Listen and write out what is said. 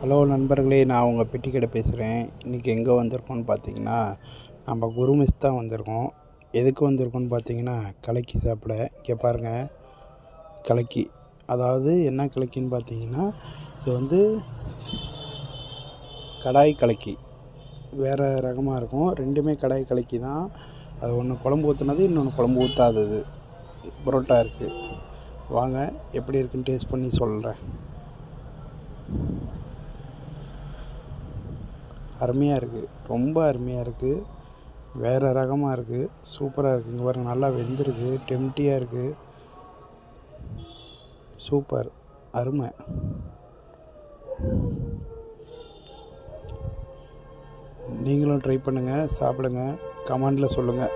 Hello நண்பர்களே நான் உங்கள் பெட்டிக்கடை பேசுகிறேன் இன்றைக்கி எங்கே வந்திருக்கோம்னு பார்த்தீங்கன்னா நம்ம குருமிஸ் தான் வந்திருக்கோம். எதுக்கு வந்திருக்கோம்னு பார்த்தீங்கன்னா கலக்கி சாப்பிட. இங்கே பாருங்கள் கலக்கி. அதாவது என்ன கலக்கின்னு பார்த்தீங்கன்னா இது வந்து கடாய் கலக்கி. வேறு ரகமாக இருக்கும். ரெண்டுமே கடாய் கலக்கி தான். அது ஒன்று குழம்பு ஊற்றுனது இன்னொன்று குழம்பு ஊற்றாதது புரோட்டா இருக்குது வாங்க எப்படி இருக்குன்னு டேஸ்ட் பண்ணி சொல்கிறேன் அருமையாக இருக்குது ரொம்ப அருமையாக இருக்குது வேறு ரகமாக இருக்குது சூப்பராக இருக்குது இங்கே பாருங்கள் நல்லா வெந்திருக்கு. டெம்டியாக இருக்குது சூப்பர். அருமை. நீங்களும் ட்ரை பண்ணுங்கள் சாப்பிடுங்க. கமெண்டில் சொல்லுங்கள்